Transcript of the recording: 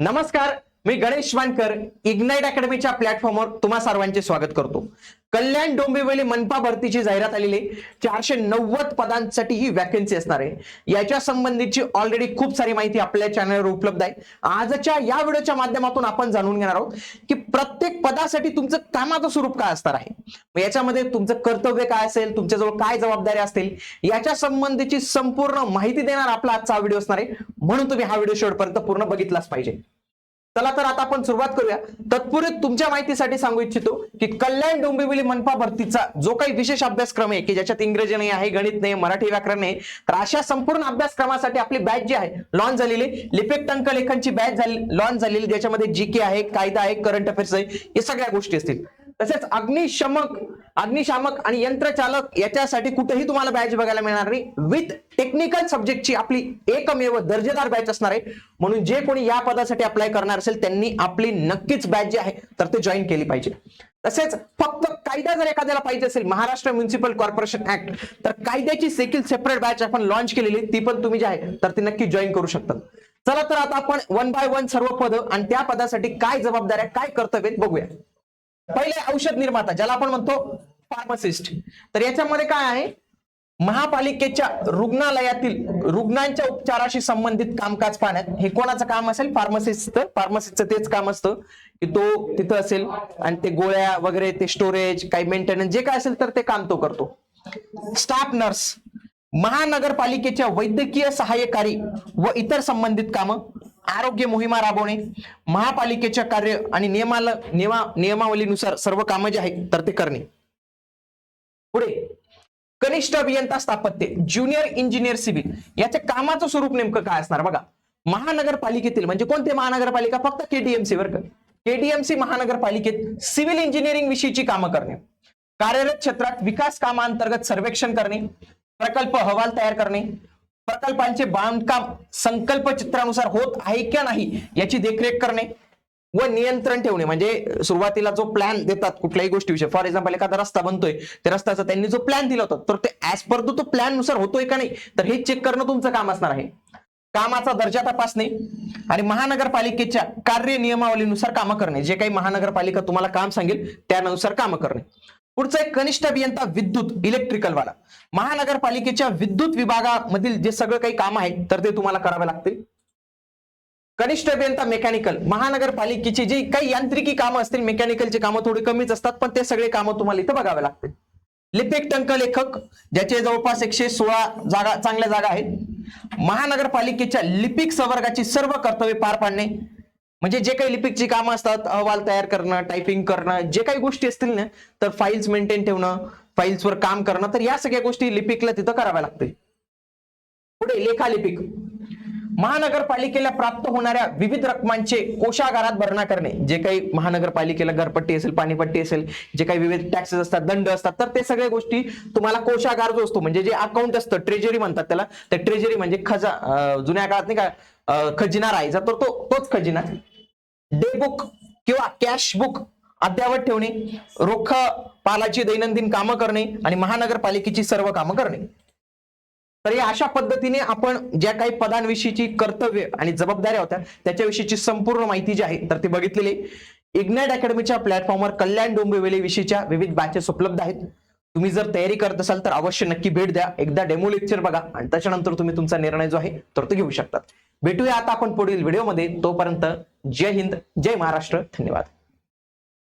नमस्कार. मी गणेश वानकर इग्नाइट अकॅडमीच्या प्लॅटफॉर्मवर तुम्हा सर्वांचे स्वागत करतो. कल्याण डोंबिवली मनपा भरतीची जाहिरात आलेली आहे. चारशे नव्वद पदांसाठी ही वॅकन्सी असणार आहे. याच्या संबंधीची ऑलरेडी खूप सारी माहिती आपल्या चॅनलवर उपलब्ध आहे. आजच्या या व्हिडिओच्या माध्यमातून आपण जाणून घेणार आहोत की प्रत्येक पदासाठी तुमचं कामाचं स्वरूप काय असणार आहे. याच्यामध्ये तुमचं कर्तव्य काय असेल तुमच्याजवळ काय जबाबदारी असतील याच्या संबंधीची संपूर्ण माहिती देणार आपला आजचा व्हिडिओ असणार आहे. म्हणून तुम्ही हा व्हिडिओ शेवटपर्यंत पूर्ण बघितलाच पाहिजे. चला तर आता आपण सुरुवात करूया. तत्पूर्वी तुमच्या माहितीसाठी सांगू इच्छितो की कल्याण डोंबिवली मनपा भरतीचा जो काही विशेष अभ्यासक्रम आहे की ज्याच्यात इंग्रजी नाही आहे गणित नाही मराठी व्याकरण नाही तर अशा संपूर्ण अभ्यासक्रमासाठी आपली बॅच जी आहे लॉन्च झालेली लिपिक टंक लेखनची बॅच झाली लॉन्च झालेली ज्याच्यामध्ये जी के आहे कायदा आहे करंट अफेअर्स आहे या सगळ्या गोष्टी असतील. तसेच अग्निशमक अग्निशामक आणि यंत्रचालक याच्यासाठी कुठेही तुम्हाला बॅच बघायला मिळणार नाही. विथ टेक्निकल सब्जेक्टची आपली एकमेव दर्जेदार बॅच असणार आहे. म्हणून जे कोणी या पदासाठी अप्लाय करणार असेल त्यांनी आपली नक्कीच बॅच जी आहे तर ते जॉईन केली पाहिजे. तसेच फक्त कायदा जर एखाद्याला पाहिजे असेल महाराष्ट्र म्युन्सिपल कॉर्पोरेशन ऍक्ट तर कायद्याची देखील सेपरेट बॅच आपण लॉन्च केलेली ती पण तुम्ही जी आहे तर ती नक्की जॉईन करू शकतात. चला तर आता आपण वन बाय वन सर्व पद आणि त्या पदासाठी काय जबाबदाऱ्या काय कर्तव्य बघूया. पहिले औषध निर्माता ज्याला आपण म्हणतो फार्मासिस्ट तर याच्यामध्ये काय आहे? महापालिकेच्या रुग्णालयातील रुग्णांच्या उपचाराशी संबंधित कामकाज पाहण्यात हे कोणाचं काम असेल? फार्मसिस्टचं फार्मसिस्टचं तेच काम असतं. की तो तिथं असेल आणि ते गोळ्या वगैरे ते स्टोरेज काही मेंटेनन्स जे काय असेल तर ते काम तो करतो. स्टाफ नर्स महानगरपालिकेच्या वैद्यकीय सहाय्यकारी व इतर संबंधित कामं आरोग्य मोहिमा राबवणे महापालिकेच्या कार्य आणि नियमाला नियमा नियमावलीनुसार सर्व कामं जे आहेत तर ते करणे. पुढे कनिष्ठ अभियंता स्थापत्य ज्युनियर इंजिनियर सिव्हिल याच्या कामाचं स्वरूप नेमकं काय असणार? बघा महानगरपालिकेतील म्हणजे कोणते महानगरपालिका? फक्त केटीएमसी वर केटीएमसी महानगरपालिकेत सिव्हिल इंजिनिअरिंग विषयीची कामं करणे. कार्यरत क्षेत्रात विकास कामांतर्गत सर्वेक्षण करणे. प्रकल्प अहवाल तयार करणे. प्रकल्पांचे बांधकाम संकल्प चित्रानुसार होत आहे का नाही याची देखरेख करणे व नियंत्रण ठेवणे. म्हणजे सुरुवातीला जो प्लॅन देतात कुठल्याही गोष्टीविषयी. फॉर एक्झाम्पल एखादा रस्ता बनतोय. त्या रस्त्याचा त्यांनी जो प्लॅन दिला होता तर ते ऍज पर तो प्लॅननुसार होतोय का नाही तर हे चेक करणं तुमचं काम असणार आहे. कामाचा दर्जा तपासणे आणि महानगरपालिकेच्या कार्य नियमावलीनुसार कामं करणे. जे काही महानगरपालिका तुम्हाला काम सांगेल त्यानुसार कामं करणे. पुढचं एक कनिष्ठ अभियंता विद्युत इलेक्ट्रिकल वाला. महानगरपालिकेच्या विद्युत विभागामधील जे सगळं काही काम आहे तर ते तुम्हाला करावे लागते कनिष्ठ अभियंता मेकॅनिकल महानगरपालिकेची जी काही यांत्रिकी कामं असतील मेकॅनिकलची कामं थोडी कमीच असतात पण ते सगळे कामं तुम्हाला इथं बघावे लागतील. लिपिक टंक लेखक ज्याचे जवळपास एकशे सोळा जागा चांगल्या जागा आहेत. महानगरपालिकेच्या लिपिक संवर्गाची सर्व कर्तव्ये पार पाडणे म्हणजे जे काही लिपिकची कामं असतात अहवाल तयार करणं टायपिंग करणं जे काही गोष्टी असतील ना तर फाईल्स मेंटेन ठेवणं फाईल्सवर काम करणं तर या सगळ्या गोष्टी लिपिकला तिथं कराव्या लागतील. पुढे लेखालिपिक. महानगरपालिकेला प्राप्त होणाऱ्या विविध रकमांचे कोशागारात भरणा करणे. जे काही महानगरपालिकेला घरपट्टी असेल पाणीपट्टी असेल जे काही विविध टॅक्सेस असतात दंड असतात तर ते सगळ्या गोष्टी तुम्हाला कोशागार जो असतो म्हणजे जे अकाउंट असतं ट्रेजरी म्हणतात त्याला तर ट्रेजरी म्हणजे खजा जुन्या काळात नाही का खजिना राहायचा तर तो तोच खजिना. डे बुक किंवा कॅश बुक अद्यावत ठेवणे रोख पालाची दैनंदिन कामं करणे आणि महानगरपालिकेची सर्व कामं करणे. तर या अशा पद्धतीने आपण ज्या काही पदांविषयीची कर्तव्य आणि जबाबदाऱ्या होत्या त्याच्याविषयीची संपूर्ण माहिती जी आहे तर ती बघितलेली इग्नाइट अकॅडमीच्या प्लॅटफॉर्मवर कल्याण डोंबिवली विषयीच्या विविध बॅचेस उपलब्ध आहेत. तुम्ही जर तयारी करत असाल तर अवश्य नक्की भेट द्या. एकदा डेमो लेक्चर बघा आणि त्याच्यानंतर तुम्ही तुमचा निर्णय जो आहे तर तो घेऊ शकतात भेटूया आता आपण पुढील व्हिडिओमध्ये तोपर्यंत जय हिंद जय महाराष्ट्र. धन्यवाद.